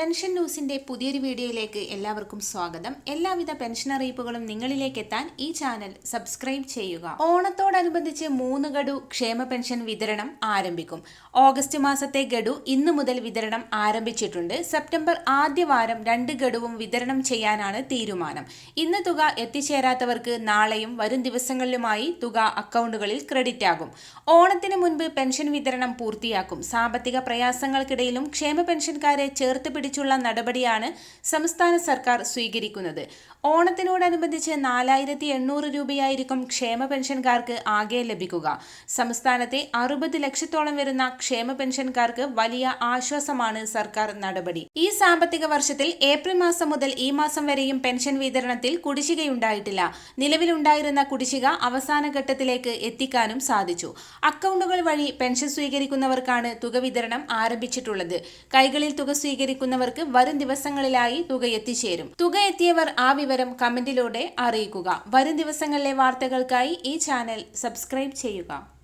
Pension ന്യൂസിന്റെ പുതിയൊരു വീഡിയോയിലേക്ക് എല്ലാവർക്കും സ്വാഗതം. എല്ലാവിധ പെൻഷൻ അറിയിപ്പുകളും നിങ്ങളിലേക്ക് എത്താൻ ഈ ചാനൽ സബ്സ്ക്രൈബ് ചെയ്യുക. ഓണത്തോടനുബന്ധിച്ച് മൂന്ന് ഗഡു ക്ഷേമ പെൻഷൻ വിതരണം ആരംഭിക്കും. ഓഗസ്റ്റ് മാസത്തെ ഗഡു ഇന്ന് മുതൽ വിതരണം ആരംഭിച്ചിട്ടുണ്ട്. സെപ്റ്റംബർ ആദ്യ വാരം രണ്ട് ഗഡുവും വിതരണം ചെയ്യാനാണ് തീരുമാനം. ഇന്ന് തുക എത്തിച്ചേരാത്തവർക്ക് നാളെയും വരും ദിവസങ്ങളിലുമായി തുക അക്കൗണ്ടുകളിൽ ക്രെഡിറ്റ് ആകും. ഓണത്തിന് മുൻപ് പെൻഷൻ വിതരണം പൂർത്തിയാക്കും. സാമ്പത്തിക പ്രയാസങ്ങൾക്കിടയിലും ക്ഷേമ പെൻഷൻകാരെ ചേർത്ത് പിടിച്ചുള്ള നടപടിയാണ് സംസ്ഥാന സർക്കാർ സ്വീകരിക്കുന്നത്. ഓണത്തിനോടനുബന്ധിച്ച് നാലായിരത്തി എണ്ണൂറ് രൂപയായിരിക്കും ക്ഷേമ പെൻഷൻകാർക്ക് ആകെ ലഭിക്കുക. സംസ്ഥാനത്തെ അറുപത് ലക്ഷത്തോളം വരുന്ന ക്ഷേമ പെൻഷൻകാർക്ക് വലിയ ആശ്വാസമാണ് സർക്കാർ നടപടി. ഈ സാമ്പത്തിക വർഷത്തിൽ ഏപ്രിൽ മാസം മുതൽ ഈ മാസം വരെയും പെൻഷൻ വിതരണത്തിൽ കുടിശ്ശികയുണ്ടായിട്ടില്ല. നിലവിലുണ്ടായിരുന്ന കുടിശ്ശിക അവസാന ഘട്ടത്തിലേക്ക് എത്തിക്കാനും സാധിച്ചു. അക്കൗണ്ടുകൾ വഴി പെൻഷൻ സ്വീകരിക്കുന്നവർക്കാണ് തുക വിതരണം ആരംഭിച്ചിട്ടുള്ളത്. കൈകളിൽ തുക സ്വീകരിക്കുന്നവർക്ക് വരും ദിവസങ്ങളിലായി തുക എത്തിച്ചേരും. തുക എത്തിയവർ ആ വിവരം കമന്റിലൂടെ അറിയിക്കുക. വരും ദിവസങ്ങളിലെ വാർത്തകൾക്കായി ഈ ചാനൽ സബ്സ്ക്രൈബ് ചെയ്യുക.